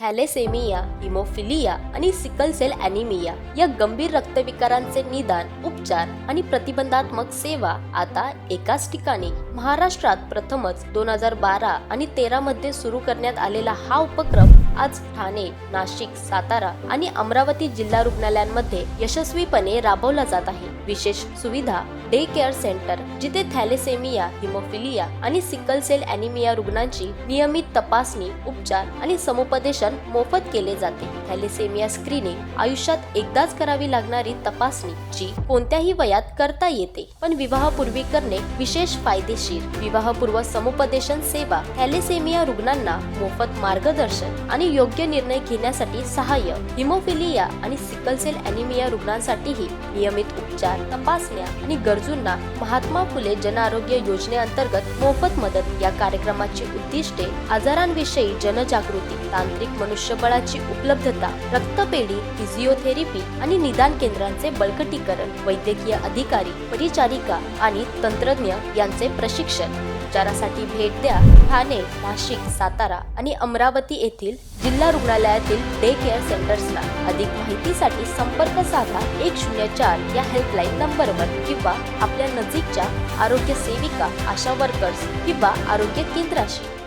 Thalassemia haemophilia आणि sickle cell anaemia या गंभीर रक्तविकारांचे निदान उपचार आणि प्रतिबंधात्मक सेवा आता एकाच ठिकाणी. महाराष्ट्रात प्रथमच दोन हजार बारा आणि तेरा मध्ये सुरू करण्यात आलेला हा उपक्रम आज ठाणे नाशिक सातारा आणि अमरावती जिल्हा रुग्णालयांमध्ये यशस्वीपणे राबवला जात आहे. विशेष सुविधा डे केअर सेंटर जिथे थॅलेसेमिया हिमोफिलिया आणि सिकल सेल ॲनिमिया रुग्णांची नियमित तपासणी उपचार आणि समुपदेशन मोफत केले जाते. थॅलेसेमिया स्क्रीनिंग आयुष्यात एकदाच करावी लागणारी तपासणी जी कोणत्याही वयात करता येते. पण विवाहापूर्वी करणे विशेष फायदेशीर. विवाहपूर्व समुपदेशन सेवा थॅलेसेमिया रुग्णांना मोफत मार्गदर्शन आणि योग्य निर्णय घेण्यासाठी सहाय्य हिमोफिलिया आणि सिकलसेल ॲनिमिया रुग्णांसाठीही नियमित उपचार तपासण्या आणि गरजूंना महात्मा फुले जन आरोग्य योजनेअंतर्गत मोफत मदत या कार्यक्रमाची उद्दिष्टे आजारांविषयी जनजागृती तांत्रिक मनुष्यबळाची उपलब्धता रक्तपेढी फिजिओथेरपी आणि निदान केंद्रांचे बळकटीकरण वैद्यकीय अधिकारी परिचारिका आणि तंत्रज्ञ यांचे प्रशिक्षण. उपचारासाठी भेट द्या ठाणे नाशिक सातारा आणि अमरावती येथील जिल्हा रुग्णालयातील डे केअर सेंटर्सला अधिक माहितीसाठी संपर्क साधा एक शून्य चार या हेल्पलाईन नंबरवर किंवा आपल्या नजीकच्या आरोग्य सेविका आशा वर्कर्स किंवा आरोग्य केंद्राशी.